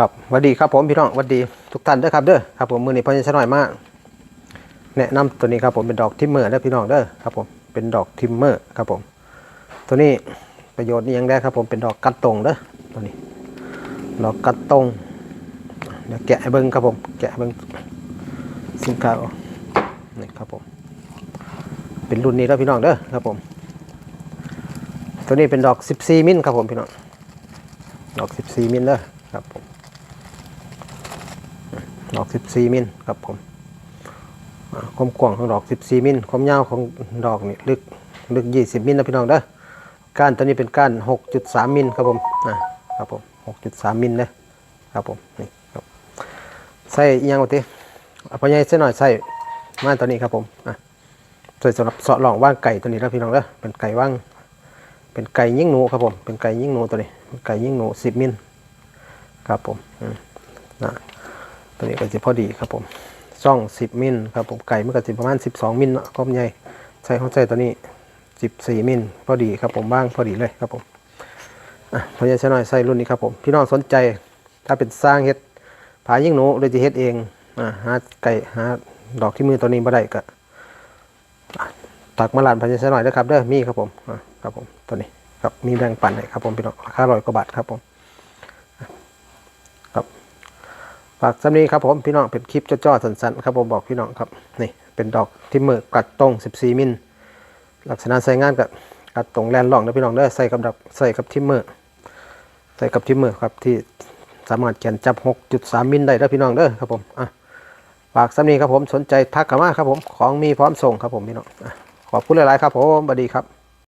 ครับสวัสดีครับผมพี่น้องสวัสดีทุกท่านเด้อครับเด้อครับผมมือนี้พอจะหน่อยมากแนะนำตัวนี้ครับผมเป็นดอกทิมเมอร์เด้อพี่น้องเด้อครับผมเป็นดอกทิมเมอร์ครับผม ตัวนี้ประโยชน์นี่ยังได้ครับผมเป็นดอกกัดตรงเด้อตัวนี้ ดอกกัดตรงเดี๋ยวแกะเบิ้งครับผมแกะเบิ้งสินค้าออนี่ครับผม เป็นรุ่นนี้แล้วพี่น้องเด้อครับผม ตัวนี้เป็นดอก 14 มิลครับผมพี่น้องดอก 14 มิลเด้อครับผม อก 14 มิลครับผมความกว้างของดอก 14 มิลความยาวของดอกนี่ลึกลึก 20 มิลนะพี่น้องเด้อก้านตัวนี้เป็นก้าน 6.3 มิลครับผมอ่าครับผม 6.3 มิลนะครับผมนี่ครับใส่ยังวะติพอใหญ่ใส่หน่อยใส่มาตัวนี้ครับผมอะใส่สำหรับเสาะหลองว่างไก่ตัวนี้แล้วพี่น้องเด้อเป็นไก่ว่างเป็นไก่ยิ่งหนูครับผมเป็นไก่ยิ่งหนูตัวนี้ไก่ยิ่งหนู10 มิลครับผมอืมนะ ตัวนี้ก็จะพอดีครับผมซ่อง 10 มิลครับผมไก่มันก็จะประมาณ 12 มิลเนาะก้มใหญ่ใส่เข้าใจตัวนี้ 14 มิลพอดีครับผมบ้างพอดีเลยครับผมอะพอจะใช้หน่อยใส่รุ่นนี้ครับผมพี่น้องสนใจถ้าเป็นสร้างเฮ็ดผายิ่งหนูหรือจะเฮ็ดเองอะหาไก่หาดอกที่มือตัวนี้บ่ได้ก็ตักมาลานพอจะใช้หน่อยนะครับเด้อมีครับผมอะครับผมตัวนี้ครับมีแบงปั่นให้ครับผมพี่น้องราคาร้อยกว่าบาทครับผม ฝากสำนีครับผมพี่น้องเป็นคลิปจ้อๆสั้นๆครับผมบอกพี่น้องครับนี่เป็นดอกที่มือกัดตรง 14 มิลลักษณะใส่งานกับกัดตรงแลนล่องนะพี่น้องเด้อใส่กับดับใส่กับทิมเมอร์ใส่กับทิมเมอร์ครับที่สามารถแกนจับ 6.3 มิลได้เด้อพี่น้องเด้อครับผมอะฝากสำนีครับผมสนใจทักเข้ามาครับผมของมีพร้อมส่งครับผมพี่น้องอขอบคุณหลายๆครับผมสวัสดีครับ